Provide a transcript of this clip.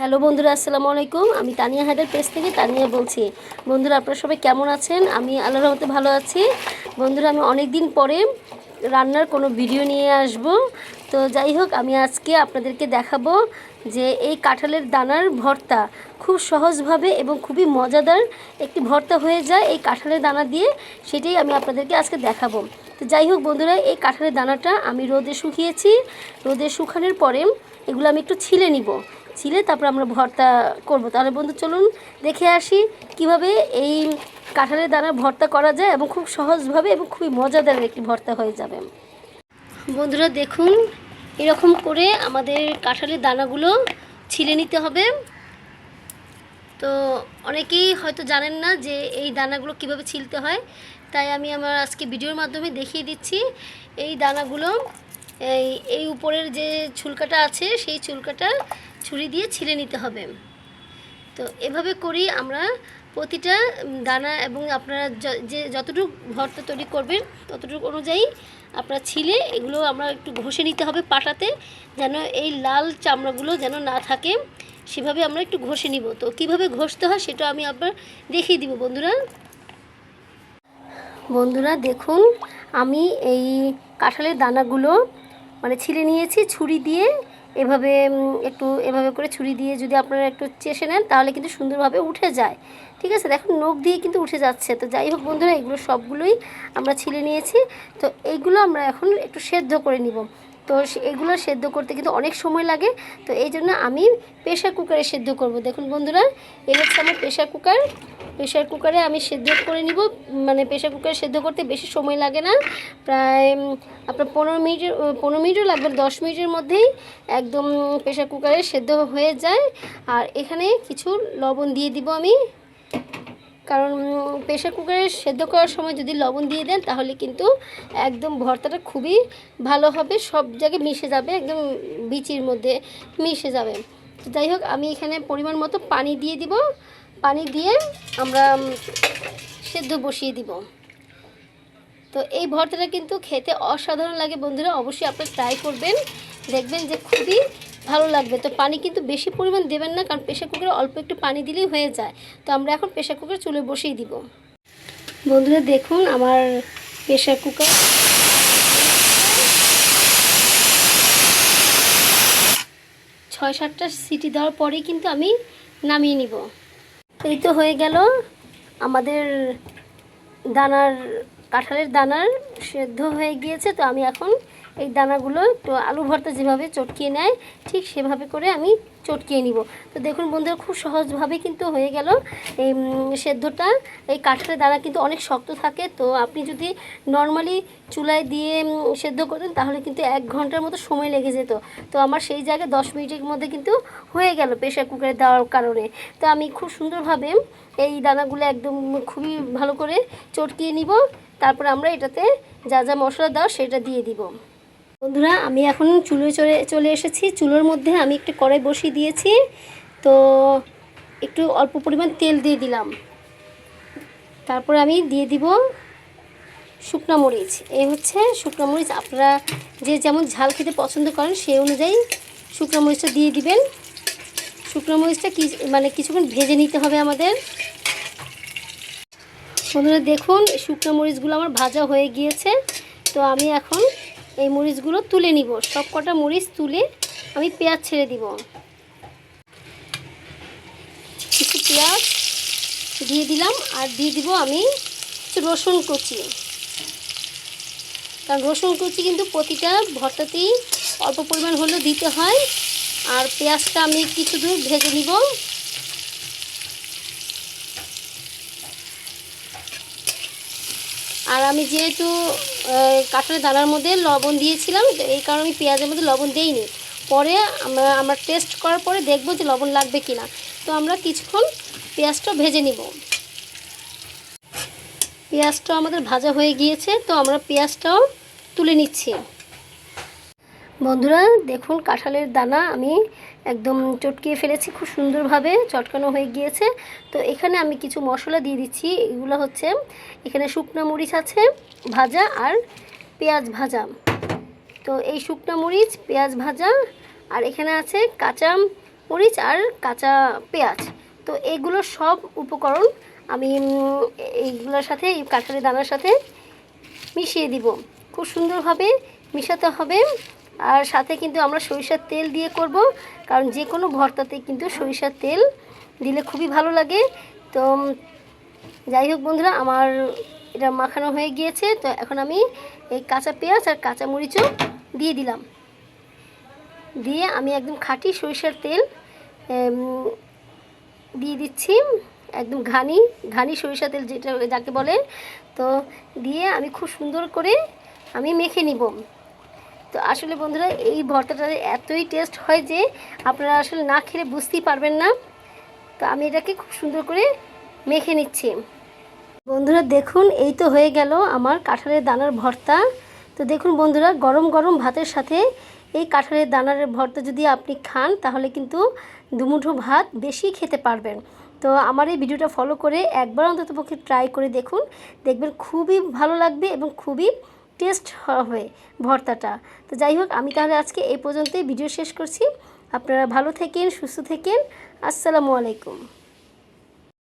Hello বন্ধুরা, আসসালামু আলাইকুম। আমি তানিয়া হায়দার পেজ থেকে তানিয়া বলছি। বন্ধুরা, আপনারা সবাই কেমন আছেন? আমি আল্লাহর রহমতে ভালো আছি। বন্ধুরা, আমি অনেক দিন পরে রান্নার কোনো ভিডিও নিয়ে আসব। তো যাই হোক, আমি আজকে আপনাদেরকে দেখাবো যে এই কাঁঠালের দানার ভর্তা খুব সহজভাবে এবং খুবই মজাদার একটি ভর্তা হয়ে যায় এই কাঁঠালের দানা দিয়ে। সেটাই আমি আপনাদেরকে আজকে দেখাবো। তো যাই হোক, বন্ধুরা, এই কাঁঠালের দানাটা আমি রোদে শুকিয়েছি। রোদে শুকানোর পরে এগুলো আমি একটু ছিলে নিব। ছিলে, তারপর আমরা ভর্তা করব। তাহলে বন্ধু, চলুন দেখে আসি কীভাবে এই কাঁঠালের দানা ভর্তা করা যায় এবং খুব সহজভাবে এবং খুবই মজাদার একটি ভর্তা হয়ে যাবে। বন্ধুরা, দেখুন, এরকম করে আমাদের কাঁঠালের দানাগুলো ছিলে নিতে হবে। তো অনেকেই হয়তো জানেন না যে এই দানাগুলো কীভাবে ছিলতে হয়, তাই আমি আমার আজকে ভিডিওর মাধ্যমে দেখিয়ে দিচ্ছি। এই দানাগুলো, এই এই উপরের যে ছুলকাটা আছে, সেই ছুলকাটা ছুরি দিয়ে ছিলে নিতে হবে। তো এভাবে করি আমরা প্রতিটা দানা এবং আপনারা যে যতটুকু ভর্তা তৈরি করবেন ততটুকু অনুযায়ী আপনারা ছিলে এগুলো আমরা একটু ঘষে নিতে হবে পাটাতে যেন এই লাল চামড়াগুলো যেন না থাকে। সেভাবে আমরা একটু ঘষে নিব। তো কীভাবে ঘষতে হয় সেটা আমি আবার দেখিয়ে দিব বন্ধুরা। বন্ধুরা দেখুন, আমি এই কাঁঠালের দানাগুলো মানে ছিলে নিয়েছি ছুরি দিয়ে এভাবে একটু এভাবে করে ছুরি দিয়ে যদি আপনারা একটু চেষে নেন, তাহলে কিন্তু সুন্দরভাবে উঠে যায়। ঠিক আছে? দেখুন, নখ দিয়ে কিন্তু উঠে যাচ্ছে। তো যাই হোক বন্ধুরা, এগুলো সবগুলোই আমরা ছিলে নিয়েছি। তো এইগুলো আমরা এখন একটু সেদ্ধ করে নিব। তো এগুলো সেদ্ধ করতে কিন্তু অনেক সময় লাগে। তো এই জন্য আমি প্রেশার কুকারে সেদ্ধ করব। দেখুন বন্ধুরা, এই হচ্ছে আমার প্রেশার কুকার। প্রেশার কুকারে আমি সেদ্ধ করে নিব। মানে প্রেশার কুকারে সেদ্ধ করতে বেশি সময় লাগে না। প্রায় আপনার পনেরো মিনিটের পনেরো মিনিটও লাগবে দশ মিনিটের মধ্যেই একদম প্রেশার কুকারে সেদ্ধ হয়ে যায়। আর এখানে কিছু লবণ দিয়ে দিব আমি। কারণ প্রেশার কুকারে সেদ্ধ করার সময় যদি লবণ দিয়ে দেন, তাহলে কিন্তু একদম ভর্তাটা খুবই ভালো হবে, সব জায়গায় মিশে যাবে, একদম বিচির মধ্যে মিশে যাবে। যাই হোক, আমি এখানে পরিমাণ মতো পানি দিয়ে দিব। পানি দিয়ে আমরা সেদ্ধ বসিয়ে দিব। তো এই ভর্তাটা কিন্তু খেতে অসাধারণ লাগে বন্ধুরা, অবশ্যই আপনারা ট্রাই করবেন। দেখবেন যে খুবই ভালো লাগবে। তো পানি কিন্তু বেশি পরিমাণ দেবেন না, কারণ প্রেশার কুকারে অল্প একটু পানি দিলেই হয়ে যায়। তো আমরা এখন প্রেশার কুকার চুলে বসিয়ে দিব। বন্ধুরা দেখুন আমার প্রেশার কুকার। ছয় সাতটা সিটি দেওয়ার পরেই কিন্তু আমি নামিয়ে নিব। এই তো হয়ে গেল আমাদের দানার, কাঁঠালের দানার সেদ্ধ হয়ে গিয়েছে। তো আমি এখন এই দানাগুলো একটু আলু ভর্তা যেভাবে চটকিয়ে নেয় ঠিক সেভাবে করে আমি চটকিয়ে নিব। তো দেখুন বন্ধুরা, খুব সহজভাবে কিন্তু হয়ে গেল এই সেদ্ধটা। এই কাঠের দানা কিন্তু অনেক শক্ত থাকে। তো আপনি যদি নর্মালি চুলায় দিয়ে সেদ্ধ করতেন তাহলে কিন্তু এক ঘণ্টার মতো সময় লেগে যেত। তো আমার সেই জায়গায় দশ মিনিটের মধ্যে কিন্তু হয়ে গেল প্রেশার কুকারে দেওয়ার কারণে। তো আমি খুব সুন্দরভাবে এই দানাগুলো একদম খুবই ভালো করে চটকিয়ে নিব। তারপর আমরা এটাতে যা যা মশলা দাও সেটা দিয়ে দিব। বন্ধুরা, আমি এখন চুলোয় চলে চলে এসেছি। চুলোর মধ্যে আমি একটু কড়াই বসিয়ে দিয়েছি। তো একটু অল্প পরিমাণ তেল দিয়ে দিলাম। তারপরে আমি দিয়ে দিব শুকনো মরিচ। এই হচ্ছে শুকনো মরিচ। আপনারা যে যেমন ঝাল খেতে পছন্দ করেন সেই অনুযায়ী শুকনো মরিচটা দিয়ে দিবেন। শুকনো মরিচটা কি মানে কিছুক্ষণ ভেজে নিতে হবে আমাদের। বন্ধুরা, দেখুন, শুকনো মরিচগুলো আমার ভাজা হয়ে গিয়েছে। তো আমি এখন এই মরিচগুলো তুলে নিব। সব কটা মরিচ তুলে আমি পেঁয়াজ ছেড়ে দিব। কিছু পেঁয়াজ দিয়ে দিলাম আর দিয়ে দিব আমি রসুন কুচি। কারণ রসুন কুচি কিন্তু প্রতিটা ভর্তাতেই অল্প পরিমাণ হলেও দিতে হয়। আর পেঁয়াজটা আমি কিছু দূর ভেজে নিব। আর আমি যেহেতু কাঁঠালের দানার মধ্যে লবণ দিয়েছিলাম এই কারণে আমি পেঁয়াজের মধ্যে লবণ দেইনি। পরে আমরা আমরা টেস্ট করার পরে দেখব যে লবণ লাগবে কিনা। তো আমরা কিছুক্ষণ পেঁয়াজটা ভেজে নিব। পেঁয়াজটা আমাদের ভাজা হয়ে গিয়েছে, তো আমরা পেঁয়াজটাও তুলে নিচ্ছি। বন্ধুরা, দেখুন কাঁঠালের দানা আমি একদম চটকিয়ে ফেলেছি, খুব সুন্দরভাবে চটকানো হয়ে গিয়েছে। তো এখানে আমি কিছু মশলা দিয়ে দিচ্ছি, এগুলো হচ্ছে এখানে শুকনো মরিচ আছে, ভাজা আর পেঁয়াজ ভাজা। তো এই শুকনো মরিচ, পেঁয়াজ ভাজা আর এখানে আছে কাঁচা মরিচ আর কাঁচা পেঁয়াজ। তো এগুলো সব উপকরণ আমি এইগুলোর সাথে, এই কাঁঠালের দানার সাথে মিশিয়ে দিব। খুব সুন্দরভাবে মিশাতে হবে। আর সাথে কিন্তু আমরা সরিষার তেল দিয়ে করব, কারণ যে কোনো ভর্তাতে কিন্তু সরিষার তেল দিলে খুবই ভালো লাগে। তো যাই হোক বন্ধুরা, আমার এটা মাখানো হয়ে গিয়েছে। তো এখন আমি এই কাঁচা পেঁয়াজ আর কাঁচা মরিচও দিয়ে দিলাম। দিয়ে আমি একদম খাঁটি সরিষার তেল দিয়ে দিচ্ছি। একদম ঘানি ঘানি সরিষা তেল যেটা, যাকে বলে। তো, দিয়ে আমি খুব সুন্দর করে আমি মেখে নিব। তো আসলে বন্ধুরা, এই ভর্তাটা এতই টেস্ট হয় যে আপনারা আসলে না খেলে বুঝতেই পারবেন না। তো আমি এটাকে খুব সুন্দর করে মেখে নিচ্ছি। বন্ধুরা, দেখুন, এই তো হয়ে গেল আমার কাঁঠালের দানার ভর্তা। তো দেখুন বন্ধুরা, গরম গরম ভাতের সাথে এই কাঁঠালের দানার ভর্তা যদি আপনি খান, তাহলে কিন্তু দুমুঠো ভাত বেশি খেতে পারবেন। তো আমার এই ভিডিওটা ফলো করে একবার অন্তত পক্ষে ট্রাই করে দেখুন। দেখবেন খুবই ভালো লাগবে এবং খুবই টেস্ট হবে ভর্তাটা। তো যাই হোক, আমি তাহলে আজকে এই পর্যন্তই। ভিডিও শেষ করছি। আপনারা ভালো থেকেন, সুস্থ থেকেন। আসসালামু আলাইকুম।